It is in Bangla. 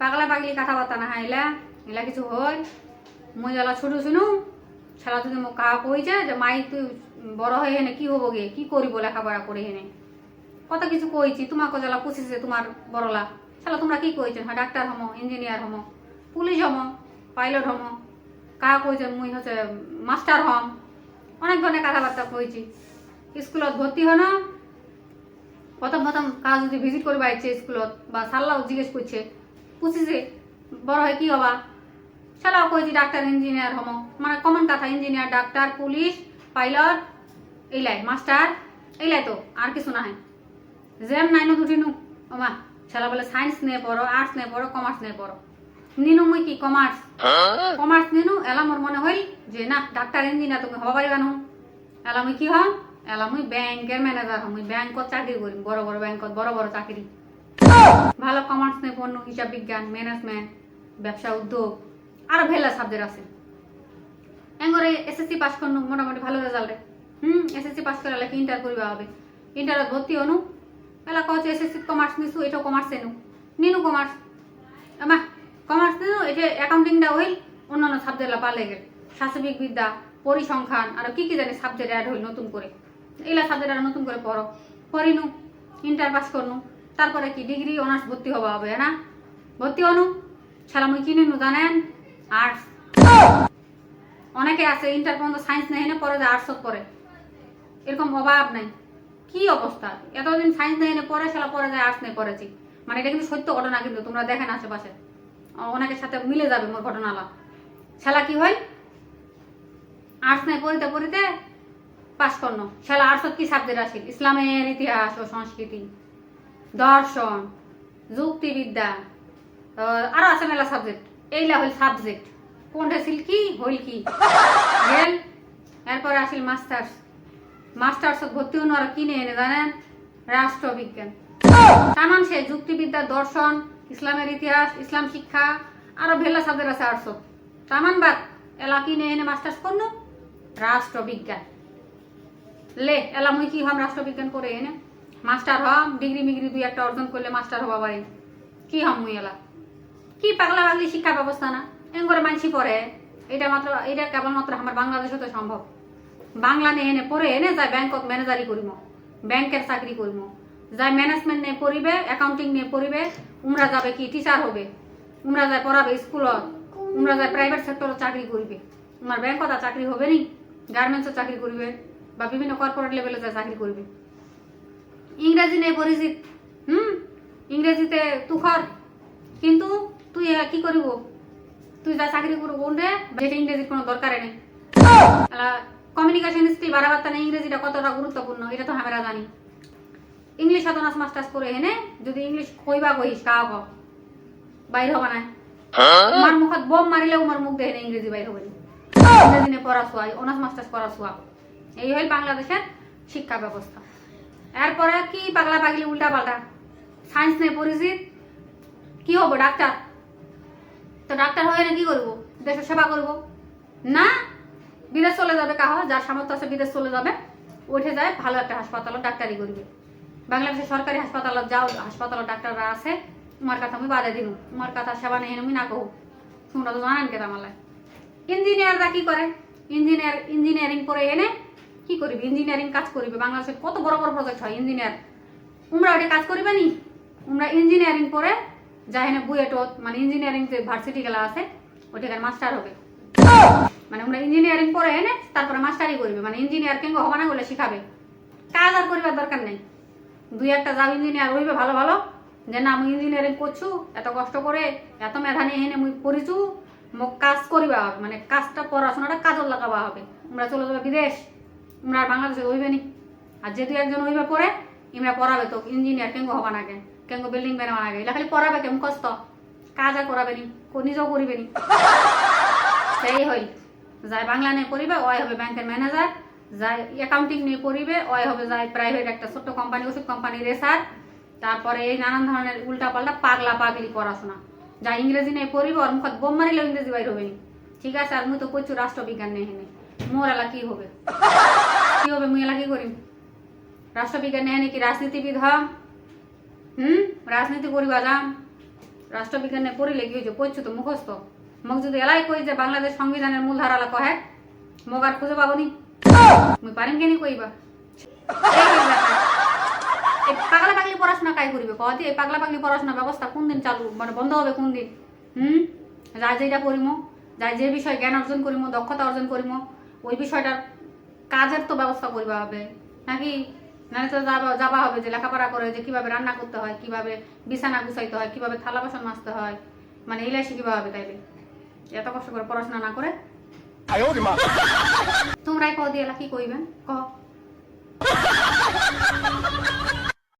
পাগলা পাগলি কথাবার্তা না, হাইলা। এলা কিছু হয় মই জ্বালা ছোট শুনু, শালা যদি মোক কইছে যে, মাই, তুই বড় হয়ে হেনে কি হব গে? কি করিব লেখাপড়া করে হেনে? কত কিছু কইছি, তোমাকে জ্বালা পুষিছে তোমার বড়লা। শালা, তোমরা কি কইছেন? হ্যাঁ ডাক্তার হমো, ইঞ্জিনিয়ার হমো, পুলিশ হমো, পাইলট হমো। কাহা কইছে মুই হচ্ছে মাস্টার হম? অনেক ধরনের কথাবার্তা কইছি। স্কুলত ভর্তি হন প্রথম প্রথম কাজ যদি ভিজিট করবা ইচ্ছে স্কুলত বা সাল্লাও জিজ্ঞেস করছে পুষিছে বড় হয় কি হবা? সালাও কইছি ডাক্তার ইঞ্জিনিয়ার হমো। মানে কমন কথা ইঞ্জিনিয়ার ডাক্তার পুলিশ পাইলট এইলাই মাস্টার এইলাই তো আর কিছু না হয় জেম নাইনো দুটিনু। ওমা ছেলা বলে সায়েন্স নিয়ে পড়ো আর্টস নিয়ে পড়ো কমার্স নিয়ে পড়ো। নিনু মুই কি কমার্স কমার্স নিনু? এলা মোর মনে হইল যে না ডাক্তার ইঞ্জিনিয়ার তুমি হবা পারিবা নু এলা মুই কি হম? এলা মুই ব্যাংকের ম্যানেজার মুই ব্যাংকত চাকরি করিম, বড় বড় ব্যাংকত বড় বড় চাকরি। ভালো কমার্স নিয়ে পড়নু হিসাব বিজ্ঞান ম্যানেজমেন্ট ব্যবসা উদ্যোগ, আরও ভেলা সাবজেক্ট আছে। এঙ্গরে এসএসসি পাস করনু, মোটামুটি ভালো রেজাল্টে হুম এসএসসি পাস করে কি ইন্টার করিবা হবে? ইন্টারত ভর্তি হনু। এলা কচ্ছে এসএসসি কমার্স নিছু এটা কমার্স এনু। নিনু কমার্স আমা কমার্স নিনু এটা অ্যাকাউন্টিংটা হইল, অন্যান্য সাবজেক্টলা পালে গেল। শাসবিক বিদ্যা পরিসংখ্যান, আর কি কি জানি সাবজেক্ট অ্যাড হইল নতুন করে। এলা সাবজেক্ট আর নতুন করে পড়ো। পড়িনু ইন্টার পাস করনু। তারপরে কি? ডিগ্রি অনার্স ভর্তি হবা হবে না? ভর্তি হনু। ছেলা মুই কি নিনু জানেন? আর্টস অনেকে আছে ইন্টার পর্যন্ত সায়েন্স নেই না পরে আর্টসত পড়ে। এরকম অভাব নাই। কি অবস্থা? এতদিন সায়েন্স নেই না পরে সেলা পরে যায় আর্টস নেই পড়েছি। মানে এটা কিন্তু সত্য ঘটনা কিন্তু, তোমরা দেখেন আশেপাশে। অনেকের সাথে মিলে যাবে মোর ঘটনালা ছেলা কি হয়? আর্টস নেই পড়িতে পড়িতে পাস করনো। ছেলা আর্টসত কি সাবজেক্ট আসিল ইসলামের ইতিহাস ও সংস্কৃতি, দর্শন, যুক্তিবিদ্যা আরও আছে মেলা সাবজেক্ট এইলা হইল সাবজেক্ট কোনটা ছিল কি, হইল কি? গেল। এরপরে আসিল মাস্টার্স মাস্টার্স ভর্তি হন আর কিনে এনে, জানেন? রাষ্ট্রবিজ্ঞান। সামান সে যুক্তিবিদ্যা, দর্শন, ইসলামের ইতিহাস, ইসলাম শিক্ষা, আরও ভেলা সাবজেক্ট আছে আর্টস সামান বাদ, এলা কিনে এনে মাস্টার্স করল রাষ্ট্রবিজ্ঞান। লে এলা মুই কি হম রাষ্ট্রবিজ্ঞান করে এনে। মাস্টার হম, ডিগ্রি মিগ্রি দুই একটা অর্জন করলে মাস্টার হবা পারি কি হম মুই এলা? কি পাগলা পাগলি শিক্ষা ব্যবস্থা না? এম করে মানসি পড়ে এটা মাত্র, এটা কেবলমাত্র আমার বাংলাদেশে তো সম্ভব। বাংলা নিয়ে এনে পড়ে এনে যায় ব্যাংকত ম্যানেজারি করিম। ব্যাংকের চাকরি করিম। যায় ম্যানেজমেন্ট নিয়ে পড়িবে অ্যাকাউন্টিং নিয়ে পড়িবে, উমরা যাবে কি টিচার হবে। উমরা যায় পড়াবে স্কুলত উমরা যায় প্রাইভেট সেক্টরত চাকরি করিবে। উমার ব্যাংকত চাকরি হবে নি। গার্মেন্টসত চাকরি করিবে। বা বিভিন্ন কর্পোরেট লেভেলে যায় চাকরি করিবে। ইংরেজি নেই পরিচিত হুম? ইংরেজিতে তুখর কিন্তু তুই কি করিব? তুই যা চাকরি করব কোনটা যেটা ইংরেজির কোনো দরকার নেই। কমিউনিকেশন স্কিল বাড়াবার তাহলে ইংরেজিটা কতটা গুরুত্বপূর্ণ এটা তো আমরা জানি। ইংলিশ অনার্স মাস্টার্স করে এনে যদি ইংলিশ কইবা কইস কাহ ক। বাইর হবা না। আমার মুখত বোম মারিলে আমার মুখ দেখে ইংরেজি বাইর হবে না। ইংরেজি নিয়ে পড়া শোয়া অনার্স মাস্টার্স পড়া শোয়া। এই হইল বাংলাদেশের শিক্ষা ব্যবস্থা। এরপরে কি পাগলা পাগলি উল্টা পাল্টা সায়েন্স নেই পরিচিত কি হব, ডাক্তার? তো ডাক্তার হয়ে না কি করব? দেশের সেবা করব? না, বিদেশ চলে যাবে কাহ, যার সামর্থ্য আছে বিদেশ চলে যাবে। উঠে যায় ভালো একটা হাসপাতালত ডাক্তারি করবে। বাংলাদেশের সরকারি হাসপাতাল যাও হাসপাতালত ডাক্তাররা আছে। তোমার কথা আমি বাদে দিন তোমার কথা সেবা নেই আমি না কহু। তোমরা তো জানেন কেন আমার ইঞ্জিনিয়াররা কি করে? ইঞ্জিনিয়ার ইঞ্জিনিয়ারিং করে এনে কি করিবে? ইঞ্জিনিয়ারিং কাজ করিবে? বাংলাদেশের কত বড় বড় প্রজেক্ট হয় ইঞ্জিনিয়ার তোমরা ওটা কাজ করিবে নি? তোমরা ইঞ্জিনিয়ারিং করে যাহেনে বুয়েটত মানে ইঞ্জিনিয়ারিং যে ভার্সিটি গেলা আছে, ওইটাকার মাস্টার হবে। মানে আমরা ইঞ্জিনিয়ারিং করে এনে তারপরে মাস্টারি করবে। মানে ইঞ্জিনিয়ার কেন হবা না বলে শিখাবে। কাজ আর করিবার দরকার নেই। দুই একটা যাও ইঞ্জিনিয়ার হইবে ভালো ভালো। যে না, আমি ইঞ্জিনিয়ারিং করছু, এত কষ্ট করে, এত মেধা নিয়ে এনে মুই পড়িছু, মোক কাজ করিবা হবে। মানে কাজটা, পড়াশোনাটা কাজত লাগাবা হবে। আমরা চলে যাবে বিদেশ। আমরা আর বাংলাদেশে হইবে নি। আর যে দুই একজন হইবে পড়ে ইমরা পড়াবে তো ইঞ্জিনিয়ার কেন হবা নাগে কেন বিল্ডিং বানাবা নাগে এটা খালি পড়াবে কেমন কষ্ট কাজ আর করাবে নি নিজেও করিবে নি। সেই হইল যাই বাংলা নিয়ে পড়িবে ওই হবে ব্যাংকের ম্যানেজার যাই অ্যাকাউন্টিং নিয়ে পড়িবে ওই হবে যাই প্রাইভেট একটা ছোট্ট কোম্পানি ওষুধ কোম্পানি রেসার তারপরে এই নানান ধরনের উল্টা পাল্টা পাগলা পাগলি পড়াশোনা। যা ইংরেজি নিয়ে পড়িবে, ওর মুখত বোম মারিলেও ইংরেজি বাইর হবে ঠিক আছে, আর মুই তো করছি রাষ্ট্রবিজ্ঞান নেই হেনে। মোর এলা কি হবে? কি হবে? মুই এলা কি করিম? রাষ্ট্রবিজ্ঞান নেই নাকি? রাজনীতিবিদ হম? হুম? রাজনীতি করিবা যাম। রাষ্ট্রবিজ্ঞানে পড়িলে কি হয়েছে পড়ছো তো মুখস্থ। মোক যদি এলাই কই যে বাংলাদেশ সংবিধানের মূল ধারালা কহে, মোক আর খুঁজে পাবনি মুই পারিম কেনি কইবা? এই পাগলা পাগলি পড়াশোনা কাই করিবে? কহ এই পাগলা পাগলি পড়াশোনা ব্যবস্থা কোন দিন চালু মানে বন্ধ হবে কোন দিন? হুম? যাই যেটা করিম, যাই যে বিষয় জ্ঞান অর্জন করিম, দক্ষতা অর্জন করিম ওই বিষয়টার কাজের তো ব্যবস্থা করবা হবে। নাকি? নাহলে তো যাবা হবে যে লেখাপড়া করে যে কীভাবে রান্না করতে হয়, কীভাবে বিছানা গুছাইতে হয়, কীভাবে থালা বাসন মাজতে হয় মানে এলাই শিখিবা হবে তাইলে। এত কষ্ট করে পড়াশোনা না করে। তোমরাই কদি দিয়ে কি কইবেন? ক